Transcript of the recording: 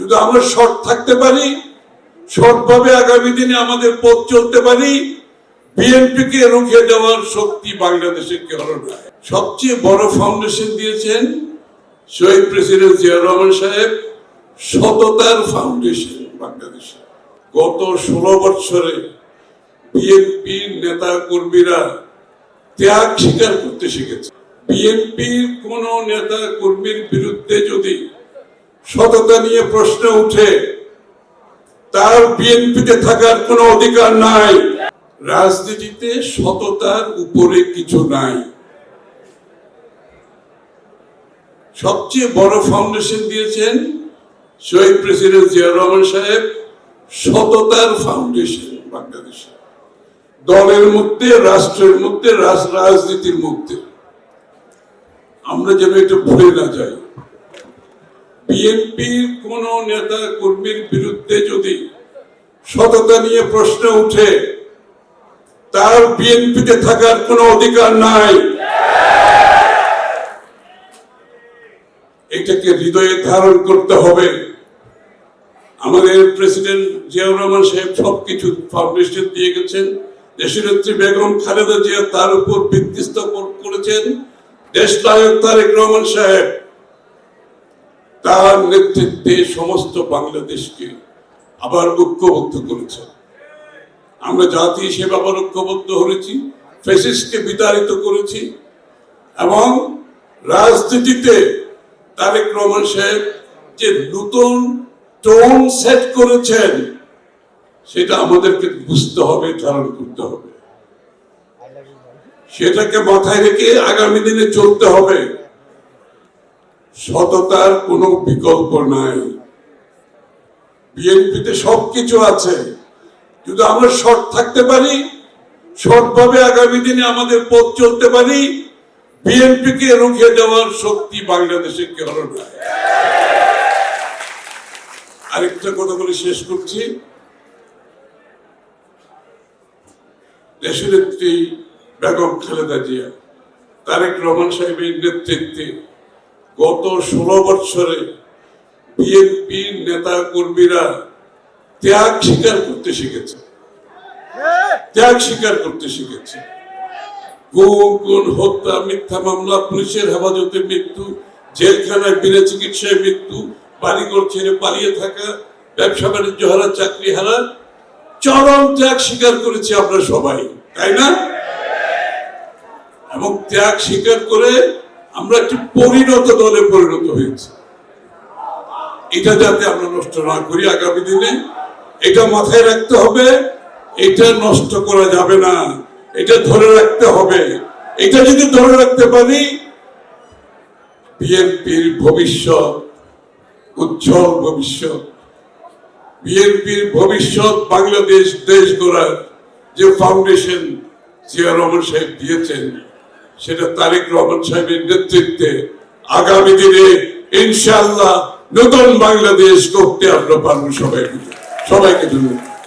যদি আমরা শর্ট থাকতে পারি সৎভাবে আগামী দিনে আমাদের পথ চলতে পারি। বিএনপি কে রুখে দেওয়ার শক্তি বাংলাদেশে কেউ নয় সবচেয়ে বড় ফাউন্ডেশন দিয়েছেন শহীদ প্রেসিডেন্ট জিয়া রহমান সাহেব, সততার ফাউন্ডেশন বাংলাদেশে। গত ষোলো বছরে বিএনপি নেতা কর্মীরা ত্যাগ স্বীকার করতে শিখেছে। বিএনপির কোন নেতা কর্মীর বিরুদ্ধে যদি সততা নিয়ে প্রশ্ন উঠে, তার বিএনপিতে থাকার কোনো অধিকার নাই। রাজনীতিতে সততার উপরে কিছু নাই। সবচেয়ে বড় ফাউন্ডেশন দিয়েছেন শহীদ প্রেসিডেন্ট জিয়া রহমান সাহেব, সততার ফাউন্ডেশন বাংলাদেশে। দলের মধ্যে, রাষ্ট্রের মধ্যে রাজনীতির মধ্যে। আমরা যেন এটা ভুলে না যাই। বিএনপির কোন নেতা কর্মীর বিরুদ্ধে যদি সততা নিয়ে প্রশ্ন উঠে, তার বিএনপিতে থাকার কোনো অধিকার নাই। এটাকে হৃদয়ে ধারণ করতে হবে। আমাদের প্রেসিডেন্ট জিয়াউর রহমান সাহেব সবকিছু ফাউন্ডেশন দিয়ে গেছেন। দেশনেত্রী বেগম খালেদা জিয়া তার উপর ভিত্তি করেছেন। দেশ নায়ক তারেক রহমান সাহেব তার নেতৃত্বে সমস্ত বাংলাদেশকে আবার ঐক্যবদ্ধ করেছেন আমরা জাতি হিসেবে আবার ঐক্যবদ্ধ হয়েছি ফেসিসকে বিতাড়িত করেছি এবং রাজনীতিতে তারেক রহমান সাহেব যে নতুন টোন সেট করেছেন, সেটা আমাদেরকে বুঝতে হবে, ধারণ করতে হবে। সেটাকে মাথায় রেখে আগামী দিনে চলতে হবে। সততার কোনো বিকল্প নাই। বিএনপিতে সবকিছু আছে। যদি আমরা শর্ট থাকতে পারি সৎভাবে আগামী দিনে আমাদের পথ চলতে পারি বিএনপি কে রুখে দেওয়ার শক্তি বাংলাদেশে কেউ নয় আরেকটা কথা বলে শেষ করছি। দেশনেত্রী বেগম খালেদা জিয়া, তারেক রহমান সাহেবের নেতৃত্বে গত ষোলো বছরে বিএনপি নেতা কর্মীরা ত্যাগ স্বীকার করতে শিখেছে। ত্যাগ স্বীকার করতে শিখেছে। হত্যা, মিথ্যা মামলা, পুলিশের হেফাজতে মৃত্যু, জেলখানায় বিনা চিকিৎসায় মৃত্যু, বাড়িঘর ছেড়ে পালিয়ে থাকা, ব্যবসা বাণিজ্য হারা, চাকরি হারা, চরম ত্যাগ স্বীকার করেছি আমরা সবাই, তাই না? এবং ত্যাগ স্বীকার করে আমরা একটি পরিণত দলে পরিণত হয়েছি। এটা যাতে আমরা নষ্ট না করি আগামী দিনে, এটা মাথায় রাখতে হবে, এটা নষ্ট করা যাবে না, এটা ধরে রাখতে হবে। এটা যদি ধরে রাখতে পারি, বিএনপির ভবিষ্যৎ, উজ্জ্বল ভবিষ্যৎ, বিএনপির ভবিষ্যৎ বাংলাদেশ দেশ গড়ার যে ফাউন্ডেশন জিয়া রহমান সাহেব দিয়েছেন সেটা তারেক রহমান সাহেবের নেতৃত্বে আগামী দিনে ইনশাআল্লাহ নতুন বাংলাদেশ করতে আমরা পারব সবাই সবাইকে ধন্যবাদ।